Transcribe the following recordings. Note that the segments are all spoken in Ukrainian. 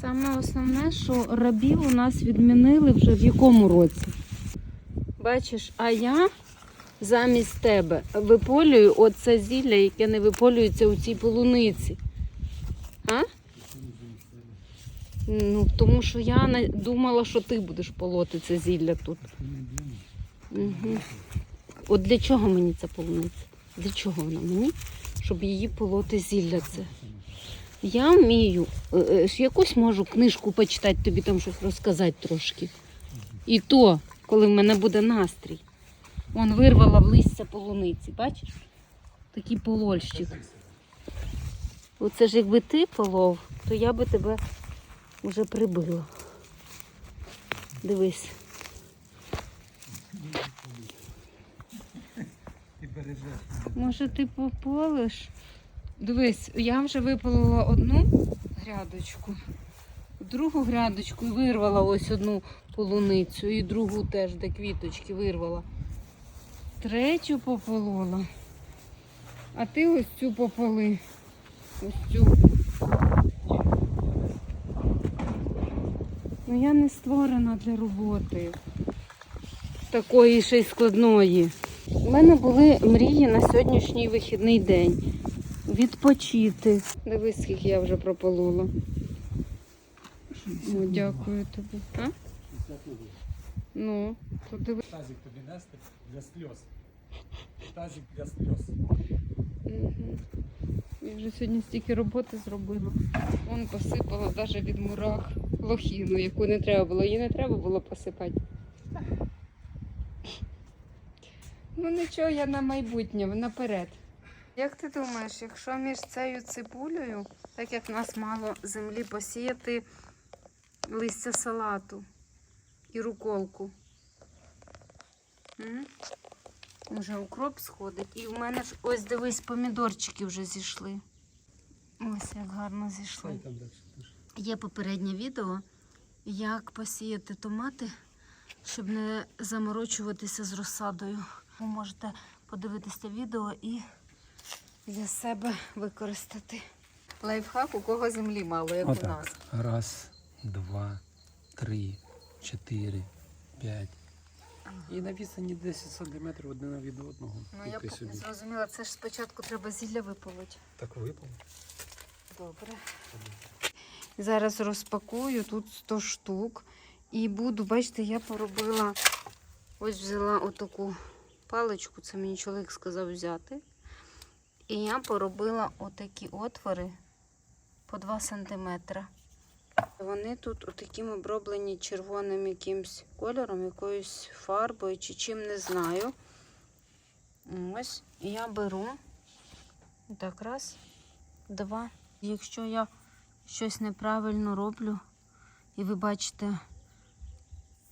Саме основне, що рабів у нас відмінили вже в якому році. Бачиш, а я замість тебе виполюю оце зілля, яке не виполюється у цій полуниці. А? Ну, тому що я думала, що ти будеш полоти це зілля тут. Угу. От для чого мені ця полуниця? Для чого вона мені? Щоб її полоти зілля це. Я вмію, е, е, якусь можу книжку почитати, тобі там щось розказати трошки. І то, коли в мене буде настрій. Вон вирвала в листя полуниці, бачиш? Такий полольщик. Оце ж якби ти полов, то я би тебе вже прибила. Дивись. Може, ти пополиш? Дивись, я вже випалила одну грядочку, другу грядочку і вирвала ось одну полуницю, і другу теж, де квіточки вирвала. Третю пополола. А ти ось цю пополи. Ось цю. Ну я не створена для роботи. Такої ще й складної. У мене були мрії на сьогоднішній вихідний день. Відпочити. Дивись, скільки я вже прополола. О, дякую тобі. А? Ну, то диви. Тазик тобі нести для сльоз. Тазик для сльоз. Мгм. Я вже сьогодні стільки роботи зробила. Вон посипала навіть від мурах лохіну, яку не треба було. Її не треба було посипати. Ну нічого, я на майбутнє, наперед. Як ти думаєш, якщо між цією цибулею, так як в нас мало землі, посіяти листя салату і руколку? М? Уже укроп сходить. І в мене ж ось дивись, помідорчики вже зійшли. Ось як гарно зійшли. Є попереднє відео, як посіяти томати, щоб не заморочуватися з розсадою. Ви можете подивитися відео і для себе використати. Лайфхак, у кого землі мало, як у нас. Раз, два, три, чотири, п'ять. І на відстані 10 сантиметрів одне від одного. Ну я Тільки б собі. зрозуміла, це ж спочатку треба зілля виполоть. Так випав. Добре. Зараз розпакую тут 100 штук. І буду, бачите, я поробила, ось взяла отаку паличку, це мені чоловік сказав взяти. І я поробила отакі отвори по 2 см. Вони тут отаким оброблені червоним якимсь кольором, якоюсь фарбою чи чим не знаю. Ось, я беру так раз, два. Якщо я щось неправильно роблю, і ви бачите,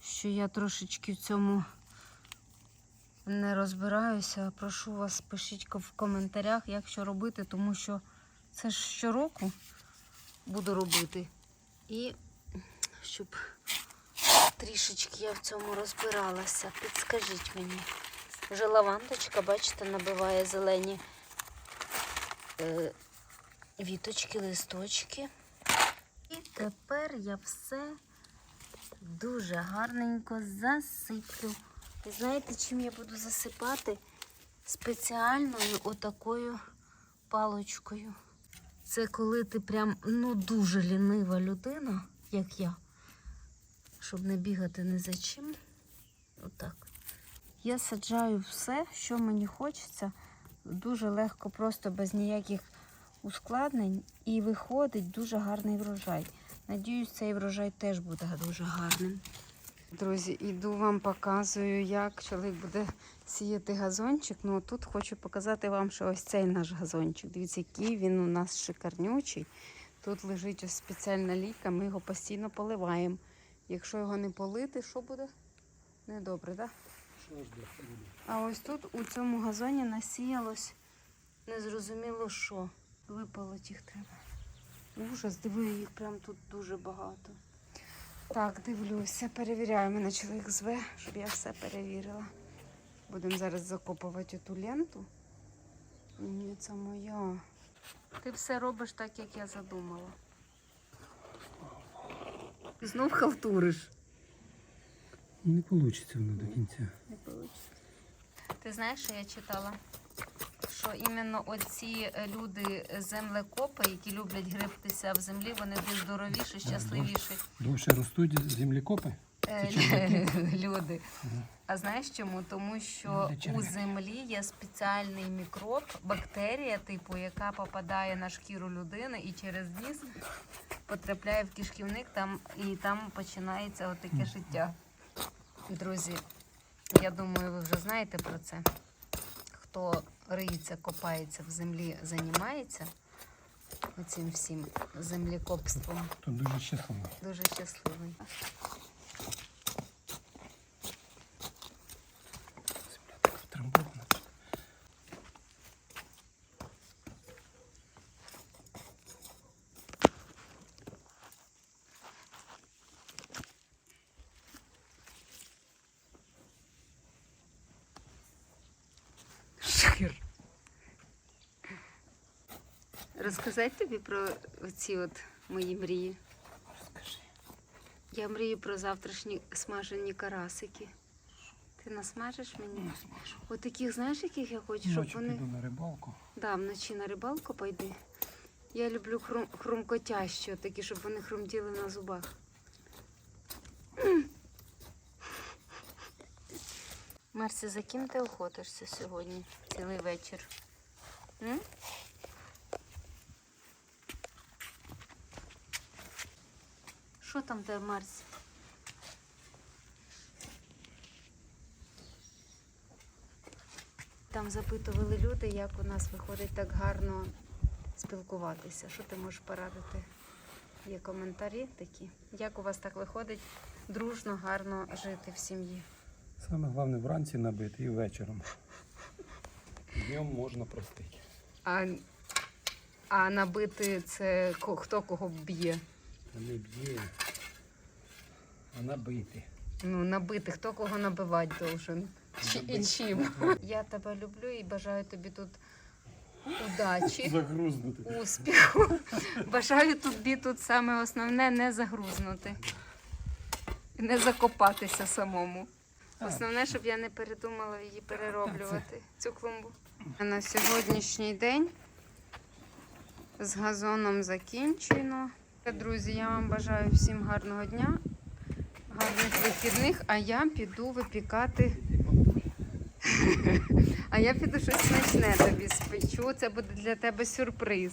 що я трошечки в цьому не розбираюся, прошу вас, пишіть в коментарях, як що робити, тому що це ж щороку буду робити. І щоб трішечки я в цьому розбиралася, підскажіть мені. Вже лавандочка, бачите, набиває зелені е, віточки, листочки. І тепер я все дуже гарненько засиплю. І знаєте, чим я буду засипати? Спеціальною отакою палочкою. Це коли ти прям ну дуже лінива людина, як я, щоб не бігати ні за чим. Отак. Я саджаю все, що мені хочеться. Дуже легко, просто без ніяких ускладнень. І виходить дуже гарний врожай. Надіюсь, цей врожай теж буде дуже гарним. Друзі, іду вам показую, як чоловік буде сіяти газончик. Ну тут хочу показати вам, що ось цей наш газончик. Дивіться, який він у нас шикарнючий. Тут лежить ось спеціальна ліка, ми його постійно поливаємо. Якщо його не полити, що буде? Недобре, так? А ось тут у цьому газоні насіялось незрозуміло що. Випалить їх треба. Ужас, диви, їх прям тут дуже багато. Так, дивлюся, перевіряю. Мене чоловік зве, щоб я все перевірила. Будемо зараз закопувати ту ленту. Ні, це моя. Ти все робиш так, як я задумала. Знов халтуриш. Не вийде воно до кінця. Не вийде. Ти знаєш, що я читала? Що іменно оці е, люди землекопи, які люблять грибтися в землі, вони більш здоровіші, щасливіші. Довше ростуть. Е, черв'яки? люди. А знаєш чому? Тому що у землі є спеціальний мікроб, бактерія, типу, яка попадає на шкіру людини і через ніс потрапляє в кишківник, там і там починається отаке життя. Друзі, я думаю, ви вже знаєте про це. Хто риється, копається в землі, займається цим всім землекопством, То дуже щасливий. дуже щасливий. Розказати тобі про ці от мої мрії. Розкажи. Я мрію про завтрашні смажені карасики. Ти насмажеш мені? Не зможу. От таких, знаєш, яких я хочу, щоб Ночі вони. піду на рибалку. Да, вночі на рибалку пойди. Я люблю хрум... хрумкотящі, такі, щоб вони хрумтіли на зубах. Марсі, за ким ти охотишся сьогодні, цілий вечір? М? Що там де, Марсі? Там запитували люди, як у нас виходить так гарно спілкуватися. Що ти можеш порадити? Є коментарі такі. Як у вас так виходить дружно, гарно жити в сім'ї? Саме головне вранці набити і вечором. Днем можна простити. А, а набити це хто кого б'є? Не б'є, а набити. Ну, набити, хто кого набивати должен. Чи, і чим? Я тебе люблю і бажаю тобі тут удачі. Загрузнути. успіху. Бажаю тобі тут саме основне не загрузнути. І не закопатися самому. Основне, щоб я не передумала її перероблювати, цю клумбу. На сьогоднішній день з газоном закінчено. Друзі, я вам бажаю всім гарного дня, гарних вихідних, а я піду випікати. А я піду щось смачне тобі спечу. Це буде для тебе сюрприз.